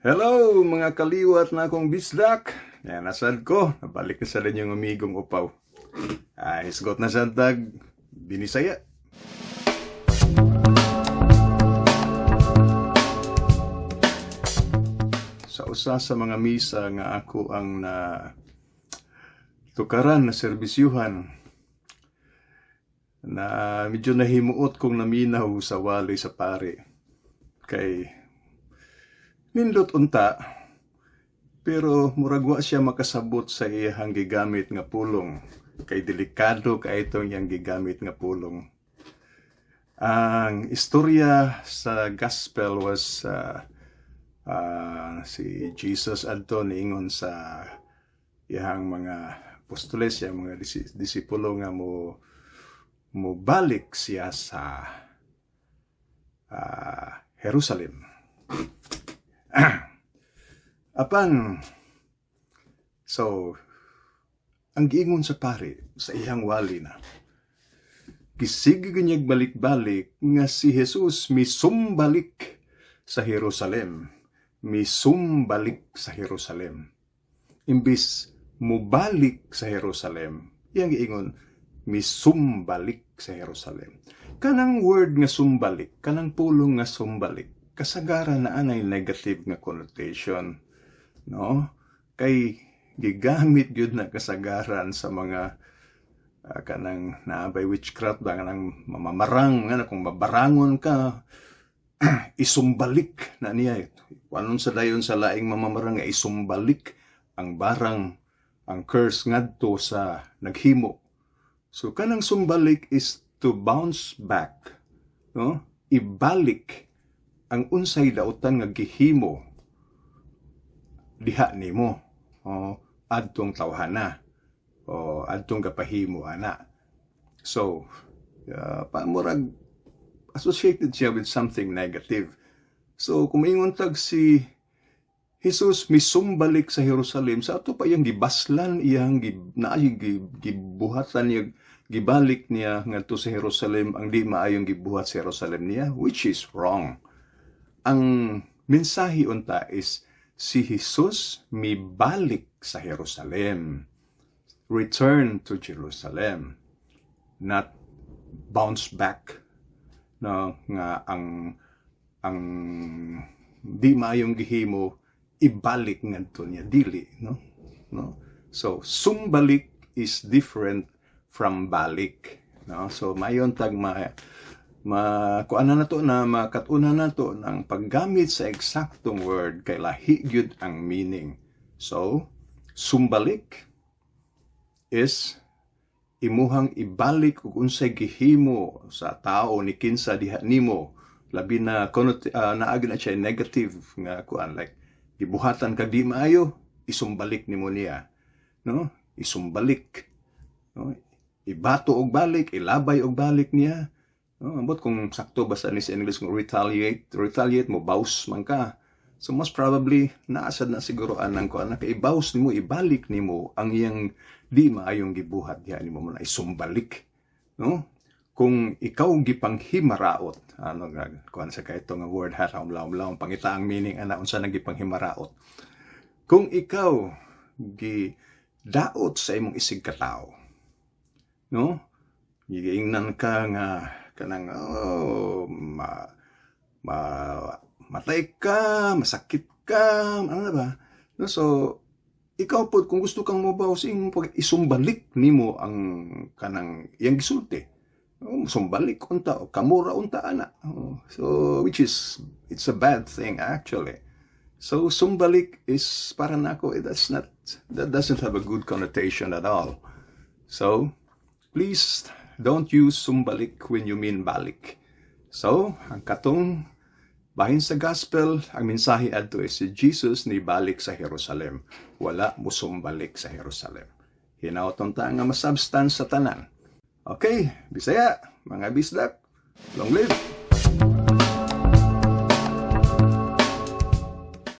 Hello mga kaliwat na akong bisdak. Yan, nasad ko. Nabalik na sa inyong amigong upaw. Ah, isgot na sa tag binisaya. Sa usa sa mga misa nga ako ang na tukaran na serbisyuhan na medyo nahimuot kong naminaw sa wali sa pare. Kay Nindot unta, pero murag wa siya makasabot sa iyang gigamit nga pulong. Kay delikado ka itong iyang gigamit nga pulong. Ang istorya sa gospel was uh, uh, si Jesus adto niingon sa iyang mga apostoles, iyang mga disi- disipulo nga mo mo balik siya sa uh, Jerusalem. Apan, so, ang giingon sa pare, sa iyang wali na, kisig ganyag balik-balik nga si Jesus misumbalik sa Jerusalem. Misumbalik sa Jerusalem. Imbis mubalik sa Jerusalem, iyang giingon, misumbalik sa Jerusalem. Kanang word nga sumbalik, kanang pulong nga sumbalik, kasagaran na anay negative nga connotation no? Kay gigamit gyud na kasagaran sa mga ah, kanang naabay witchcraft ba kanang mamamarang nga kung mabarangon ka isumbalik na niya. Wanon sa dayon sa laing mamamarang nga isumbalik ang barang ang curse ngadto sa naghimo. So kanang sumbalik is to bounce back no? Ibalik ang unsay dautan nga gihimo diha nimo. O adtong tawhana. O adtong kapahimo ana. So uh, pamurag associated siya with something negative. So kumingon tag si Jesus misumbalik sa Jerusalem sa ato pa iyang gibaslan iyang gib, naayong gi- gibuhatan niya gibalik niya ngadto sa Jerusalem ang di maayong gibuhat sa Jerusalem niya which is wrong ang mensahe unta is si Jesus mibalik sa Jerusalem. Return to Jerusalem. Not bounce back. No, nga ang ang di maayong gihimo ibalik ngadto niya dili no no so sumbalik is different from balik no so mayon tag makuana na to na makatuna na to ng paggamit sa eksaktong word kay lahi gyud ang meaning. So, sumbalik is imuhang ibalik ug unsay gihimo sa tao ni kinsa diha nimo. Labi na uh, naagi na siya negative nga kuan like gibuhatan kag di maayo isumbalik nimo niya no? Isumbalik no? Ibato og balik ilabay og balik niya No, ambot kung sakto basta ni sa English kung retaliate, retaliate mo, baus man ka. So most probably, naasad na siguro anang ko, anak, ibaus nimo, ibalik nimo ang iyang di maayong gibuhat diha nimo mo na isumbalik. No? Kung ikaw gipanghimaraot, ano nga, kuan sa kayto nga word ha, laom laom laom, pangita ang meaning, ana, unsa nang gipanghimaraot. Kung ikaw, gi daot sa imong isig katao, no? Giingnan ka nga kanang oh, ma, ma, matay ka, masakit ka, ano na ba? No, so, ikaw po, kung gusto kang mabawas, ing pag isumbalik nimo ang kanang iyang gisulti. Oh, sumbalik unta, o kamura unta ana. Oh, so, which is, it's a bad thing actually. So, sumbalik is para nako, eh, that's not, that doesn't have a good connotation at all. So, please don't use sumbalik when you mean balik. So, ang katong bahin sa gospel, ang mensahe adto is si Jesus ni balik sa Jerusalem. Wala mo sumbalik sa Jerusalem. Hinaoton ta nga masubstance sa tanan. Okay, Bisaya, mga bisdak, long live!